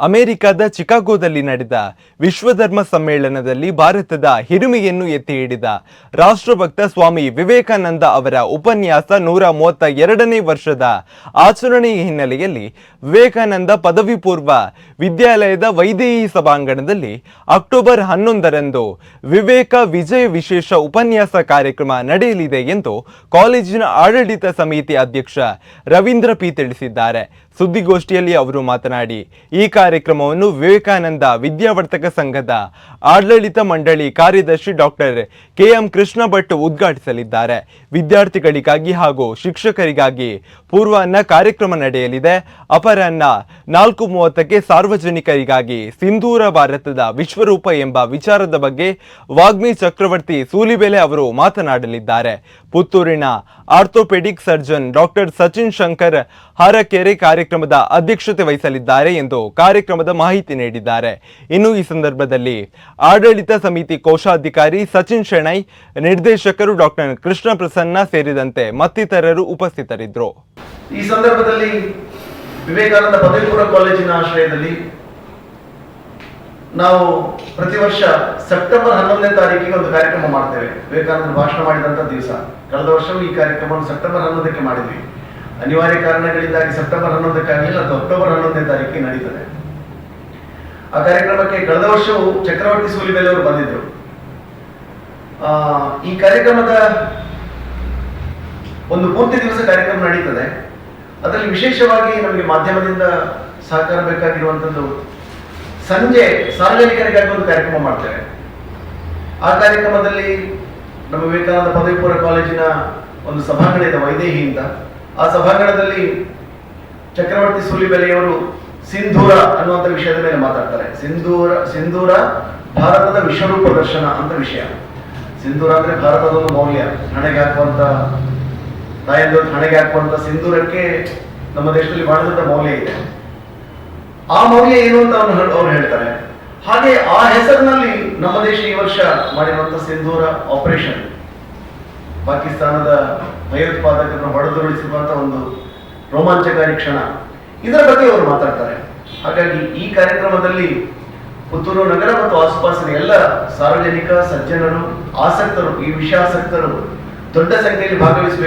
ಅಮೆರಿಕದ ಚಿಕಾಗೋದಲ್ಲಿ ನಡೆದ ವಿಶ್ವಧರ್ಮ ಸಮ್ಮೇಳನದಲ್ಲಿ ಭಾರತದ ಹಿರಿಮೆಯನ್ನು ಎತ್ತಿ ಹಿಡಿದ ರಾಷ್ಟ್ರಭಕ್ತ ಸ್ವಾಮಿ ವಿವೇಕಾನಂದ ಅವರ ಉಪನ್ಯಾಸ ನೂರ ಮೂವತ್ತ ಎರಡನೇ ವರ್ಷದ ಆಚರಣೆಯ ಹಿನ್ನೆಲೆಯಲ್ಲಿ ವಿವೇಕಾನಂದ ಪದವಿ ಪೂರ್ವ ವಿದ್ಯಾಲಯದ ವೈದೇಹಿ ಸಭಾಂಗಣದಲ್ಲಿ ಅಕ್ಟೋಬರ್ ಹನ್ನೊಂದರಂದು ವಿವೇಕ ವಿಜಯ ವಿಶೇಷ ಉಪನ್ಯಾಸ ಕಾರ್ಯಕ್ರಮ ನಡೆಯಲಿದೆ ಎಂದು ಕಾಲೇಜಿನ ಆಡಳಿತ ಸಮಿತಿ ಅಧ್ಯಕ್ಷ ರವೀಂದ್ರ ಪಿ ತಿಳಿಸಿದ್ದಾರೆ. ಸುದ್ದಿಗೋಷ್ಠಿಯಲ್ಲಿ ಅವರು ಮಾತನಾಡಿ, ಈ ಕಾರ್ಯಕ್ರಮವನ್ನು ವಿವೇಕಾನಂದ ವಿದ್ಯಾವರ್ತಕ ಸಂಘದ ಆಡಳಿತ ಮಂಡಳಿ ಕಾರ್ಯದರ್ಶಿ ಡಾಕ್ಟರ್ ಕೆಎಂ ಕೃಷ್ಣ ಭಟ್ ಉದ್ಘಾಟಿಸಲಿದ್ದಾರೆ. ವಿದ್ಯಾರ್ಥಿಗಳಿಗಾಗಿ ಹಾಗೂ ಶಿಕ್ಷಕರಿಗಾಗಿ ಪೂರ್ವಾಹ್ನ ಕಾರ್ಯಕ್ರಮ ನಡೆಯಲಿದೆ. ಅಪರಾಹ್ನ ನಾಲ್ಕು ಮೂವತ್ತಕ್ಕೆ ಸಾರ್ವಜನಿಕರಿಗಾಗಿ ಸಿಂಧೂರ ಭಾರತದ ವಿಶ್ವರೂಪ ಎಂಬ ವಿಚಾರದ ಬಗ್ಗೆ ವಾಗ್ಮಿ ಚಕ್ರವರ್ತಿ ಸೂಲಿಬೆಲೆ ಅವರು ಮಾತನಾಡಲಿದ್ದಾರೆ. ಪುತ್ತೂರಿನ orthopaedic surgeon doctor Sachin Shankar Harakere ಕಾರ್ಯಕ್ರಮದ ಅಧ್ಯಕ್ಷತೆ ವಹಿಸಲಿದ್ದಾರೆ ಎಂದು ಕಾರ್ಯಕ್ರಮದ ಮಾಹಿತಿ ನೀಡಿದ್ದಾರೆ. ಇನ್ನು ಈ ಸಂದರ್ಭದಲ್ಲಿ ಆಡಳಿತ ಸಮಿತಿ ಕೋಶಾಧಿಕಾರಿ ಸಚಿನ್ ಶೆಣೈ, ನಿರ್ದೇಶಕರು ಡಾಕ್ಟರ್ ಕೃಷ್ಣ ಪ್ರಸನ್ನ ಸೇರಿದಂತೆ ಮತ್ತಿತರರು ಉಪಸ್ಥಿತರಿದ್ದರು. ಈ ಸಂದರ್ಭದಲ್ಲಿ ವಿವೇಕಾನಂದ ಪದವಿಪೂರ್ವ ಕಾಲೇಜಿನ ಆಶ್ರಯದಲ್ಲಿ ನಾವು ಪ್ರತಿ ವರ್ಷ ಸೆಪ್ಟೆಂಬರ್ ಹನ್ನೊಂದನೇ ತಾರೀಕಿಗೆ ಒಂದು ಕಾರ್ಯಕ್ರಮ ಮಾಡ್ತೇವೆ. ವಿವೇಕಾನಂದ ಭಾಷಣ ಮಾಡಿದಂತ ದಿವಸ. ಕಳೆದ ವರ್ಷವೂ ಈ ಕಾರ್ಯಕ್ರಮವನ್ನು ಸೆಪ್ಟೆಂಬರ್ ಹನ್ನೊಂದಕ್ಕೆ ಮಾಡಿದ್ವಿ. ಅನಿವಾರ್ಯ ಕಾರಣಗಳಿಂದಾಗಿ ಸೆಪ್ಟೆಂಬರ್ ಹನ್ನೊಂದಕ್ಕಾಗಲಿಲ್ಲ ಅದು ಅಕ್ಟೋಬರ್ ಹನ್ನೊಂದನೇ ತಾರೀಕಿಗೆ ನಡೀತದೆ. ಆ ಕಾರ್ಯಕ್ರಮಕ್ಕೆ ಕಳೆದ ವರ್ಷವೂ ಚಕ್ರವರ್ತಿ ಸೂಲಿಬೆಲೆ ಅವರು ಬಂದಿದ್ರು ಈ ಕಾರ್ಯಕ್ರಮದ ಒಂದು ಪೂರ್ತಿ ದಿವಸ ಕಾರ್ಯಕ್ರಮ ನಡೀತದೆ. ಅದರಲ್ಲಿ ವಿಶೇಷವಾಗಿ ನಮಗೆ ಮಾಧ್ಯಮದಿಂದ ಸಹಕಾರ ಬೇಕಾಗಿರುವಂಥದ್ದು ಸಂಜೆ ಸಾರ್ವಜನಿಕರಿಗೆ ಒಂದು ಕಾರ್ಯಕ್ರಮ ಮಾಡ್ತೇವೆ. ಆ ಕಾರ್ಯಕ್ರಮದಲ್ಲಿ ನಮ್ಮ ವಿವೇಕಾನಂದ ಪದವಿ ಕಾಲೇಜಿನ ಒಂದು ಸಭಾಂಗಣ ಇದೆ ವೈದೇಹಿಯಿಂದ ಆ ಸಭಾಂಗಣದಲ್ಲಿ ಚಕ್ರವರ್ತಿ ಸುಲಿಬೆಲೆಯವರು ಸಿಂಧೂರ ಅನ್ನುವಂಥ ವಿಷಯದ ಮೇಲೆ ಮಾತಾಡ್ತಾರೆ. ಸಿಂಧೂರ ಸಿಂಧೂರ ಭಾರತದ ವಿಶ್ವರೂಪ ದರ್ಶನ ಅಂತ ವಿಷಯ. ಸಿಂಧೂರ ಅಂದ್ರೆ ಭಾರತದ ಒಂದು ಮೌಲ್ಯ. ಹಣೆಗೆ ಹಾಕುವಂತ ತಾಯಂದಿರು ಹಣೆಗೆ ಹಾಕುವಂತ ಸಿಂಧೂರಕ್ಕೆ ನಮ್ಮ ದೇಶದಲ್ಲಿ ಬಹಳ ದೊಡ್ಡ ಮೌಲ್ಯ ಇದೆ. ಆ ಮೌಲ್ಯ ಏನು ಅಂತ ಅವನು ಅವ್ರು ಹೇಳ್ತಾರೆ ಹಾಗೆ ಆ ಹೆಸರಿನಲ್ಲಿ ನಮ್ಮ ದೇಶ ಈ ವರ್ಷ ಮಾಡಿರುವಂತ ಸಿಂಧೂರ ಆಪರೇಷನ್ ಪಾಕಿಸ್ತಾನದ ಭಯೋತ್ಪಾದಕರನ್ನು ಹೊಡೆದುರುಳಿಸಿರುವಂತ ಒಂದು ರೋಮಾಂಚಕಾರಿ ಕ್ಷಣ. ಇದರ ಬಗ್ಗೆ ಅವರು ಮಾತಾಡ್ತಾರೆ. ಹಾಗಾಗಿ ಈ ಕಾರ್ಯಕ್ರಮದಲ್ಲಿ ಪುತ್ತೂರು ನಗರ ಮತ್ತು ಆಸುಪಾಸಿನ ಎಲ್ಲ ಸಾರ್ವಜನಿಕ ಸಜ್ಜನರು, ಆಸಕ್ತರು, ಈ ವಿಷಯಾಸಕ್ತರು ದೊಡ್ಡ ಸಂಖ್ಯೆಯಲ್ಲಿ ಭಾಗವಹಿಸಬೇಕು.